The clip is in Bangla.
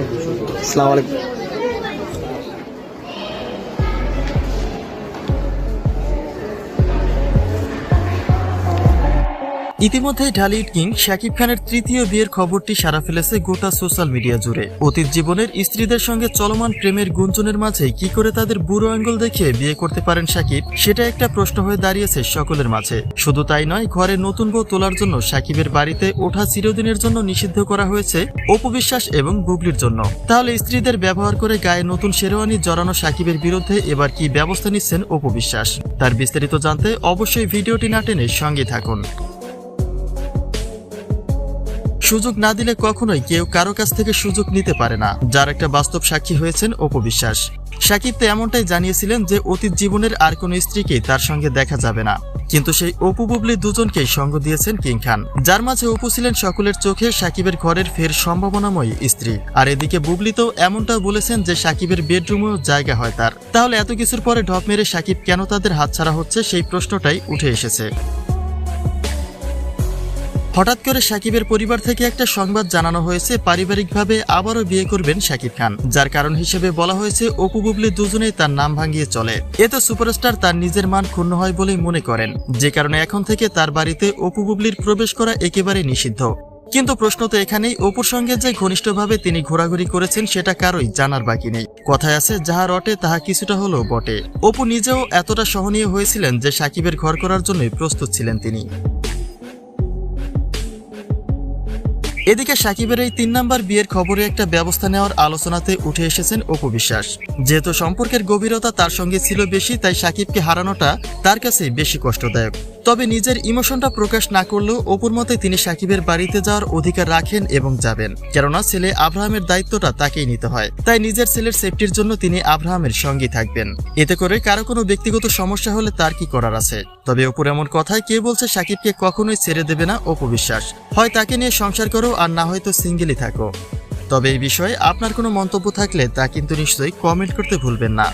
আসসালামু আলাইকুম। ইতিমধ্যে ঢালিউড কিং শাকিব খানের তৃতীয় বিয়ের খবরটি সারা ফেলেছে গোটা সোশ্যাল মিডিয়া জুড়ে। অতীত জীবনের স্ত্রীদের সঙ্গে চলমান প্রেমের গুঞ্জনের মাঝে কি করে তাদের বুড়ো আঙ্গুল দেখে বিয়ে করতে পারেন শাকিব, সেটা একটা প্রশ্ন হয়ে দাঁড়িয়েছে সকলের মাঝে। শুধু তাই নয়, ঘরে নতুন বউ তোলার জন্য শাকিবের বাড়িতে ওঠা চিরদিনের জন্য নিষিদ্ধ করা হয়েছে অপবিশ্বাস এবং বুবলির জন্য। তাহলে স্ত্রীদের ব্যবহার করে গায়ে নতুন শেরওয়ানি জড়ানো শাকিবের বিরুদ্ধে এবার কি ব্যবস্থা নিচ্ছেন অপবিশ্বাস? তার বিস্তারিত জানতে অবশ্যই ভিডিওটি না টেনে সঙ্গে থাকুন। সুযোগ না দিলে কখনোই কেউ কারও কাছ থেকে সুযোগ নিতে পারে না। যার একটা বাস্তব সাক্ষী হয়েছেন অপবিশ্বাস সাকিব তো এমনটাই জানিয়েছিলেন যে অতীত জীবনের আর কোনো স্ত্রীকেই তার সঙ্গে দেখা যাবে না। কিন্তু সেই অপু বুবলি দুজনকেই সঙ্গ দিয়েছেন কিং খান। যার মাঝে অপু ছিলেন সকলের চোখে সাকিবের ঘরের ফের সম্ভাবনাময়ী স্ত্রী। আর এদিকে বুবলি তো এমনটাও বলেছেন যে সাকিবের বেডরুমেও জায়গা হয় তার। তাহলে এত কিছুর পরে ঢপ মেরে সাকিব কেন তাদের হাতছাড়া হচ্ছে সেই প্রশ্নটাই উঠে এসেছে। হঠাৎ করে সাকিবের পরিবার থেকে একটা সংবাদ জানানো হয়েছে, পারিবারিকভাবে আবারও বিয়ে করবেন সাকিব খান। যার কারণ হিসেবে বলা হয়েছে, অপু বুবলি দুজনেই তার নাম ভাঙিয়ে চলে। এতে সুপারস্টার তার নিজের মান ক্ষুণ্ণ হয় বলেই মনে করেন। যে কারণে এখন থেকে তার বাড়িতে অপু বুবলির প্রবেশ করা একেবারে নিষিদ্ধ। কিন্তু প্রশ্ন তো এখানেই, অপুর সঙ্গে যে ঘনিষ্ঠভাবে তিনি ঘোরাঘুরি করেছেন সেটা কারোই জানার বাকি নেই। কথায় আছে, যাহা রটে তাহা কিছুটা হলেও বটে। অপু নিজেও এতটা সহনীয় হয়েছিলেন যে সাকিবের ঘর করার জন্যই প্রস্তুত ছিলেন তিনি। এদিকে সাকিবের এই তিন নাম্বার বিয়ের খবরে একটা ব্যবস্থা নেওয়ার আলোচনাতে উঠে এসেছেন অপু বিশ্বাস। যেহেতু সম্পর্কের গভীরতা তার সঙ্গে ছিল বেশি, তাই সাকিবকে হারানোটা তার কাছে বেশি কষ্টদায়ক। তবে নিজের ইমোশনটা প্রকাশ না করলেও অপুর মতে তিনি সাকিবের বাড়িতে যাওয়ার অধিকার রাখেন এবং যাবেন। কেননা ছেলে আব্রাহামের দায়িত্বটা তাকেই নিতে হয়। তাই নিজের ছেলের সেফটির জন্য তিনি আব্রাহামের সঙ্গী থাকবেন। এতে করে কারও কোনো ব্যক্তিগত সমস্যা হলে তার কি করার আছে? তবে অপুর এমন কথায় কে বলছে সাকিবকে কখনোই ছেড়ে দেবে না অপু বিশ্বাস হয় তাকে নিয়ে সংসার করো আর না হয়তো সিঙ্গেলই থাকো। তবে এই বিষয়ে আপনার কোনো মন্তব্য থাকলে তা কিন্তু নিশ্চয়ই কমেন্ট করতে ভুলবেন না।